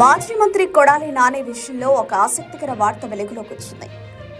మాజీ మంత్రి కొడాలి నాని విషయంలో ఒక ఆసక్తికర వార్త వెలుగులోకి వచ్చింది.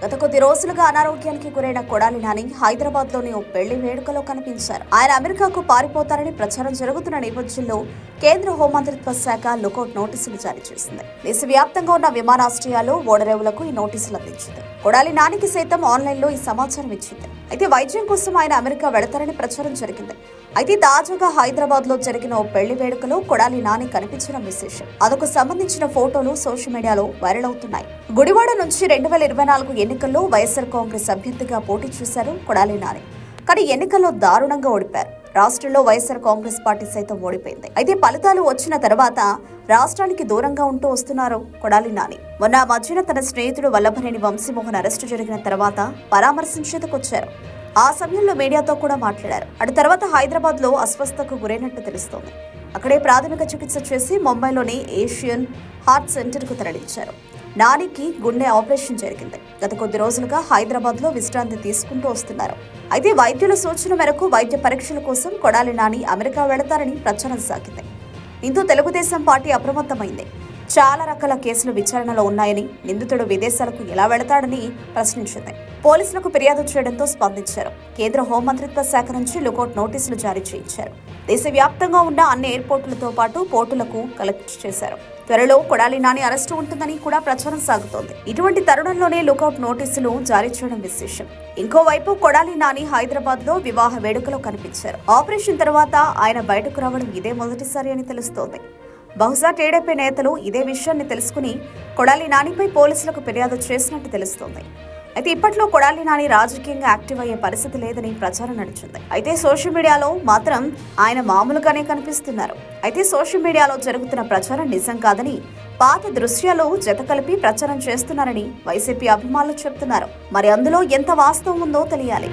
గత కొద్ది రోజులుగా అనారోగ్యానికి గురైన కొడాలి నాని హైదరాబాద్లోని ఓ పెళ్ళి వేడుకలో కనిపించారు. ఆయన అమెరికాకు పారిపోతారని ప్రచారం జరుగుతున్న నేపథ్యంలో కేంద్ర హోంమంత్రిత్వ శాఖ లుకౌట్ నోటీసులు జారీ చేసింది. దేశవ్యాప్తంగా ఉన్న విమానాశ్రయాలు ఓడరేవులకు ఈ నోటీసులు అందించింది. కొడాలి నానికి సైతం ఆన్లైన్లో ఈ సమాచారం ఇచ్చింది. అయితే వైద్యం కోసం ఆయన అమెరికా వెళతారని ప్రచారం జరిగింది. అయితే తాజాగా హైదరాబాద్లో జరిగిన ఓ పెళ్ళి వేడుకలో కొడాలి నాని కనిపించడం విశేషం. అదొక సంబంధించిన ఫోటోలు సోషల్ మీడియాలో వైరల్ అవుతున్నాయి. గుడివాడ నుంచి రెండు వేల ఇరవై నాలుగు ఎన్నికల్లో వైఎస్ఆర్ కాంగ్రెస్ అభ్యర్థిగా పోటీ చేశారు కొడాలి నాని. కానీ ఎన్నికల్లో దారుణంగా ఓడిపారు. రాష్ట్రంలో వైఎస్ఆర్ కాంగ్రెస్ పార్టీ సైతం ఓడిపోయింది. అయితే ఫలితాలు వచ్చిన తర్వాత రాష్ట్రానికి దూరంగా ఉంటూ వస్తున్నారు కొడాలి నాని. మొన్న మధ్యన తన స్నేహితుడు వల్లభనేని వంశీమోహన్ అరెస్టు జరిగిన తర్వాత పరామర్శించేందుకు వచ్చారు. ఆ సమయంలో మీడియాతో కూడా మాట్లాడారు. అటు తర్వాత హైదరాబాద్లో అస్వస్థకు గురైనట్టు తెలుస్తోంది. అక్కడే ప్రాథమిక చికిత్స చేసి ముంబైలోని ఏషియన్ హార్ట్ సెంటర్కు తరలించారు. నానికి గుండె ఆపరేషన్ జరిగింది. గత కొద్ది రోజులుగా హైదరాబాద్లో విశ్రాంతి తీసుకుంటూ వస్తున్నారు. అయితే వైద్యుల సూచన మేరకు వైద్య పరీక్షల కోసం కొడాలి నాని అమెరికా వెళతారని ప్రచారం సాగింది. దీంతో తెలుగుదేశం పార్టీ అప్రమత్తమైంది. చాలా రకాల కేసులు విచారణలో ఉన్నాయని నిందితుడు విదేశాలకు ఎలా వెళతాడని ప్రశ్నించింది. పోలీసులకు ఫిర్యాదు చేయడంతో స్పందించారు. కేంద్ర హోంమంత్రిత్వ శాఖ నుంచి లుకౌట్ నోటీసులు జారీ చేయించారు. దేశవ్యాప్తంగా ఉన్న అన్ని ఎయిర్పోర్టులతో పాటు పోర్టులకు కలెక్ట్ చేశారు. త్వరలో కొడాలి నాని అరెస్టు ఉంటుందని కూడా ప్రచారం సాగుతోంది. ఇటువంటి తరుణంలోనే లుకౌట్ నోటీసులు జారీ చేయడం విశేషం. ఇంకోవైపు కొడాలి నాని హైదరాబాద్లో వివాహ వేడుకలో కనిపించారు. ఆపరేషన్ తర్వాత ఆయన బయటకు రావడం ఇదే మొదటిసారి అని తెలుస్తోంది. బహుశా టీడీపీ నేతలు ఇదే విషయాన్ని తెలుసుకుని కొడాలి నానిపై పోలీసులకు ఫిర్యాదు చేసినట్టు తెలుస్తోంది. అయితే ఇప్పట్లో కొడాలి నాని రాజకీయంగా యాక్టివ్ అయ్యే పరిస్థితి లేదని ప్రచారం నడిచింది. అయితే సోషల్ మీడియాలో మాత్రం ఆయన మామూలుగానే కనిపిస్తున్నారు. అయితే సోషల్ మీడియాలో జరుగుతున్న ప్రచారం నిజం కాదని పాత దృశ్యాలు జత కలిపి ప్రచారం చేస్తున్నారని వైసీపీ అభిమానులు చెప్తున్నారు. మరి అందులో ఎంత వాస్తవం ఉందో తెలియాలి.